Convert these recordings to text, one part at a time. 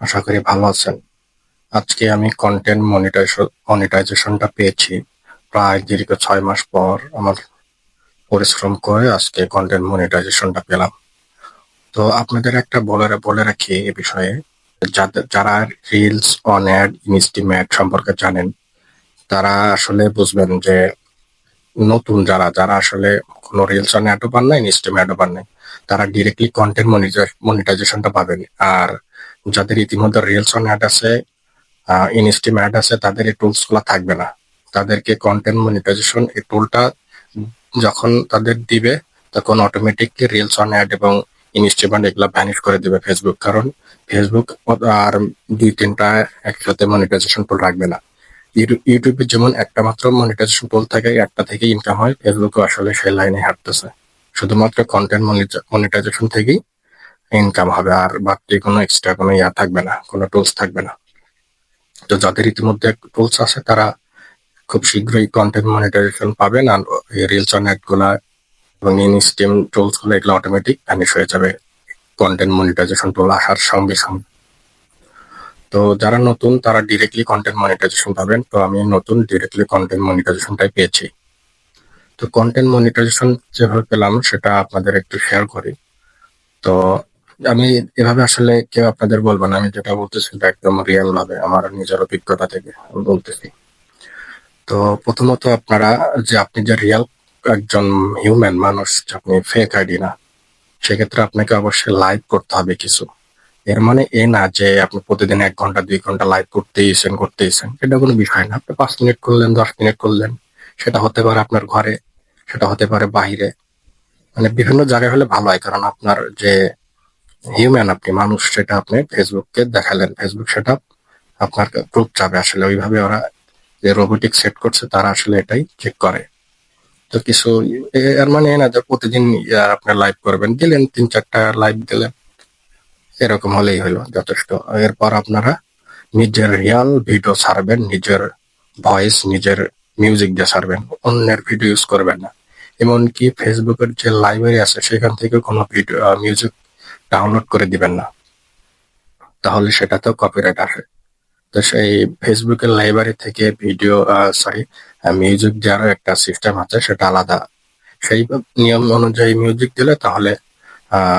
আশা করি ভালো আছেন। আজকে আমি কন্টেন্ট মনিটাইজেশনটা পেয়েছি। প্রায় দীর্ঘ ছয় মাস পর আমার পরিশ্রম করে আজকে কন্টেন্ট মনিটাইজেশনটা পেলাম। তো আপনাদের একটা বলে বলে রাখি এ বিষয়ে, যাদের, যারা রিলস অন অ্যাড ইনস্টিমেট সম্পর্কে জানেন, তারা আসলে বুঝবেন যে নতুন যারা যারা আসলে কোনো রিলস অন অ্যাডও পান না ইনস্টিম অ্যাডও পান নাই তারা ডিরেক্টলি কন্টেন্ট মনিটাইজেশনটা পাবেন। আর যাদের ইতিমধ্যে রিলস অন অ্যাড আছে ইনস্টিম অ্যাড আছে, তাদের এই টুলসগুলো থাকবে না। তাদেরকে কন্টেন্ট মনিটাইজেশন এই টুলটা যখন তাদের দিবে, তখন অটোমেটিকলি রিলস অন অ্যাড এবং ইনস্টিমেন্ট এগুলা ভ্যানিশ করে দিবে ফেসবুক কারণ ফেসবুক আর দুই তিনটা একসাথে মনিটাইজেশন টুল রাখবে না। ইউটিউবে যেমন একটা মাত্র মনিটাইজেশন টুল থাকে, একটা থেকে ইনকাম হয় ফেসবুকও আসলে সেই লাইনে হাঁটতেছে। শুধুমাত্র কন্টেন্ট মনিটাইজেশন থেকেই ইনকাম হবে আর বাকি কোনো এক্সট্রা কোনো ইয়া থাকবে না, কোনো টুলস থাকবে না। তো যাদের ইতিমধ্যে টুলস আছে, তারা খুব শীঘ্রই কন্টেন্ট মনিটাইজেশন পাবেন আর রিলস অন অ্যাডগুলা এবং ইনস্টিম টুলসগুলো, এগুলো অটোমেটিক ভ্যানিশ হয়ে যাবে কন্টেন্ট মনিটাইজেশন টুল আসার সঙ্গে সঙ্গে। তো যারা নতুন, তারা ডিরেক্টলি কন্টেন্ট মনিটাইজেশন পাবেন। তো আমি নতুন ডিরেক্টলি কন্টেন্ট মনিটাইজেশনটাই পেয়েছি। তো কন্টেন্ট মনিটাইজেশন যেভাবে পেলাম, সেটা আপনাদের একটু শেয়ার করি। তো আমি এভাবে আসলে কেউ আপনাদের বলব না, আমি যেটা বলতেছি একদম রিয়েল ভাবে, আমার নিজের অভিজ্ঞতা থেকে বলতেছি। তো প্রথমত আপনারা যে আপনি যে রিয়েল একজন হিউম্যান মানুষ আপনি ফেক আইডি না, সেক্ষেত্রে আপনাকে অবশ্যই লাইভ করতে হবে কিছু। এর মানে এ না যে আপনি প্রতিদিন এক ঘণ্টা, দুই ঘণ্টা লাইভ করতেইছেন করতেইছেন এটা কোনো বিষয় না। আপনি পাঁচ মিনিট করলেন, দশ মিনিট করলেন, সেটা হতে পারে আপনার ঘরে, সেটা হতে পারে বাহিরে। মানে বিভিন্ন জায়গায় হলে ভালো হয়, কারণ আপনার যে হিউম্যান আপনি, মানুষ সেটা আপনি ফেসবুককে দেখালেন। ফেসবুক সেটা আপনার গ্রুপ যাবে আসলে। ওইভাবে ওরা যে রোবোটিক সেট করছে, তারা আসলে এটাই চেক করে। তো কিছু এর মানে না যে প্রতিদিন আপনার লাইভ করবেন। দিলেন তিন চারটা লাইভ দিলেন এরকম হলেই হলো যথেষ্ট। এরপর আপনারা নিজের রিয়াল ভিডিও ছাড়বেন, নিজের ভয়েস নিজের মিউজিক দিয়ে ছাড়বেন। অন্যের ভিডিও ইউজ করবেন না। এমনকি ফেসবুকের যে লাইব্রেরি আছে, সেখান থেকে কোনো ভিডিও মিউজিক ডাউনলোড করে দিবেন না। তাহলে সেটা তো কপিরাইট আসে তো সেই ফেসবুকের লাইব্রেরি থেকে ভিডিও সরি মিউজিক দেওয়ার একটা সিস্টেম আছে, সেটা আলাদা। সেই নিয়ম অনুযায়ী মিউজিক দিলে তাহলে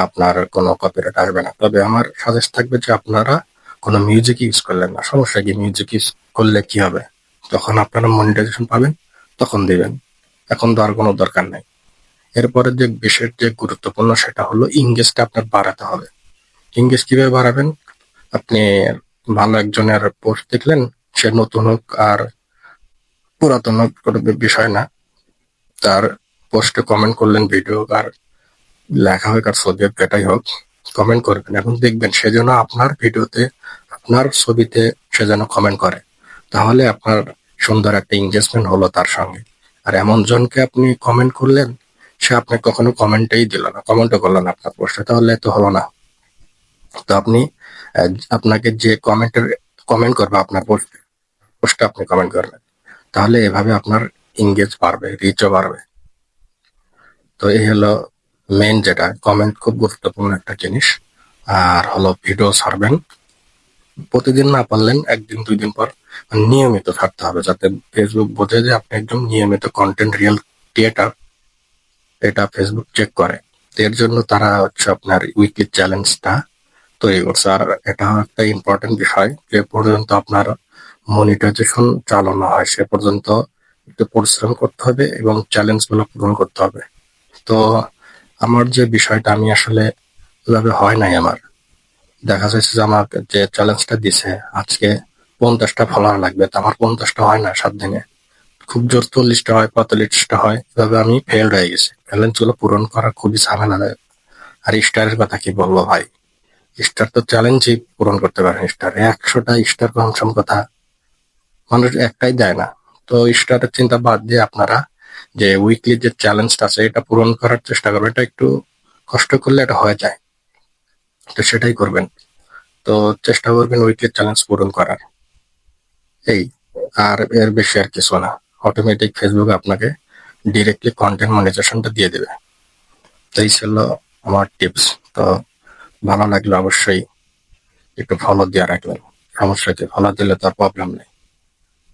আপনার কোনো কপিরাইট আসবে না। তবে আমার সাজেস্ট থাকবে যে আপনারা কোনো মিউজিক ইউজ করলেন না। সমস্যা কি? মিউজিক ইউজ করলে কি হবে? তখন আপনারা মনিটাইজেশন পাবেন, তখন দিবেন। এখন তো আর কোনো দরকার নাই। এরপরে যে বিশেষ যে গুরুত্বপূর্ণ সেটা হলো ইংগেজটা আপনার বাড়াতে হবে। ইংগেজ কীভাবে বাড়াবেন? আপনি ভালো একজনের পোস্ট দেখলেন, সে নতুন হোক আর পুরাতন হোক, কোনো বিষয় না। তার পোস্টে কমেন্ট করলেন ভিডিও আর লেখা হোক আর ছবি হোক, যেটাই হোক, কমেন্ট করবেন এখন দেখবেন সে যেন আপনার ভিডিওতে, আপনার ছবিতে সে যেন কমেন্ট করে। তাহলে আপনার সুন্দর একটা এঙ্গেজমেন্ট হলো তার সঙ্গে। আর এমন জনকে আপনি কমেন্ট করলেন সে আপনাকে কখনো কমেন্টই দিল না কমেন্টও করল না আপনার পোস্টে তাহলে তো হলো না। তো আপনি আপনাকে যে কমেন্টের কমেন্ট করবে, আপনার পোস্ট আপনি কমেন্ট করবেন। তাহলে এভাবে আপনার এঙ্গেজ বাড়বে রিচও বাড়বে। তো এই হলো মেন যেটা কমেন্ট খুব গুরুত্বপূর্ণ একটা জিনিস। আর হলো ভিডিও ছাড়বেন। প্রতিদিন না পারলেন, একদিন, দুই দিন পর নিয়মিত ছাড়তে হবে, যাতে ফেসবুক বোঝে যে আপনি একদম নিয়মিত কন্টেন্ট রিয়েল ক্রিয়েটার এটা ফেসবুক চেক করে। এর জন্য তারা হচ্ছে আপনার উইকলি চ্যালেঞ্জটা তৈরি করছে। আর এটা একটা ইম্পর্টেন্ট বিষয় যে পর্যন্ত আপনার মনিটাইজেশন চালানো হয়, সে পর্যন্ত একটু পরিশ্রম করতে হবে এবং চ্যালেঞ্জগুলো পূরণ করতে হবে। তো আমার যে বিষয়টা, আমি আসলে এভাবে হয় নাই আমার। দেখা যাচ্ছে যে আমার যে চ্যালেঞ্জটা দিছে, আজকে পঞ্চাশটা ফলোয়ার লাগবে। তো আমার পঞ্চাশটা হয় না সাত দিনে। খুব জোর চল্লিশটা হয়, পঁয়তাল্লিশটা হয়। এভাবে আমি ফেল হয়ে গেছি। চ্যালেঞ্জগুলো পূরণ করা খুবই ঝামেলাদায়ক। আর স্টারের কথা কি বলব ভাই? স্টার তো চ্যালেঞ্জই পূরণ করতে পারেন স্টার একশোটা স্টার কনসাম কথা মানুষ একটাই দেয় না। তো স্টারের চিন্তা বাদ দিয়ে আপনারা যে উইকলি যে চ্যালেঞ্জটা আছে, এটা পূরণ করার চেষ্টা করবেন। এটা একটু কষ্ট করলে এটা হয়ে যায়। তো সেটাই করবেন। তো চেষ্টা করবেন উইকলি চ্যালেঞ্জ পূরণ করার। এই, আর এর বেশি আর কিছু না। অটোমেটিক ফেসবুক আপনাকে ডিরেক্টলি কন্টেন্ট মনিটাইজেশনটা দিয়ে দেবে। তো এই ছিল আমার টিপস তো ভালো লাগল অবশ্যই একটু ফলো দিয়ে রাখবেন। সমস্যা কি? ফলো দিলে তো আর প্রবলেম নেই।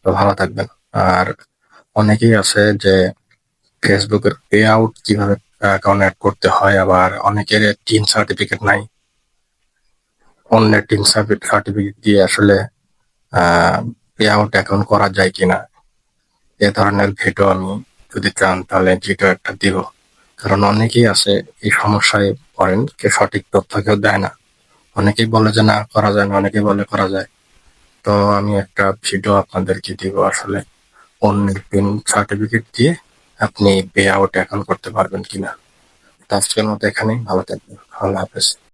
তো ভালো থাকবেন। আর অনেকেই আছে যে ফেসবুকের পে আউট কীভাবে অ্যাকাউন্ট অ্যাড করতে হয়, আবার অনেকের টিম সার্টিফিকেট নাই। অন্যের টিম সার্টিফিকেট দিয়ে আসলে পে আউট অ্যাকাউন্ট করা যায় কিনা। এ ধরনের ভিডিও আমি যদি চান, তাহলে ভিডিও একটা দিব। কারণ অনেকেই আছে এই সমস্যায় পড়েন কে সঠিক তথ্য কেউ দেয় না। অনেকেই বলে যে না, করা যায় না, অনেকেই বলে করা যায়। তো আমি একটা ভিডিও আপনাদেরকে দিব আসলে। অন্যের পিন সার্টিফিকেট দিয়ে আপনি পে আউট অ্যাকাউন্ট করতে পারবেন কিনা। তো আজকের মতো এখানেই, ভালো থাকবেন। আল্লাহ হাফেজ।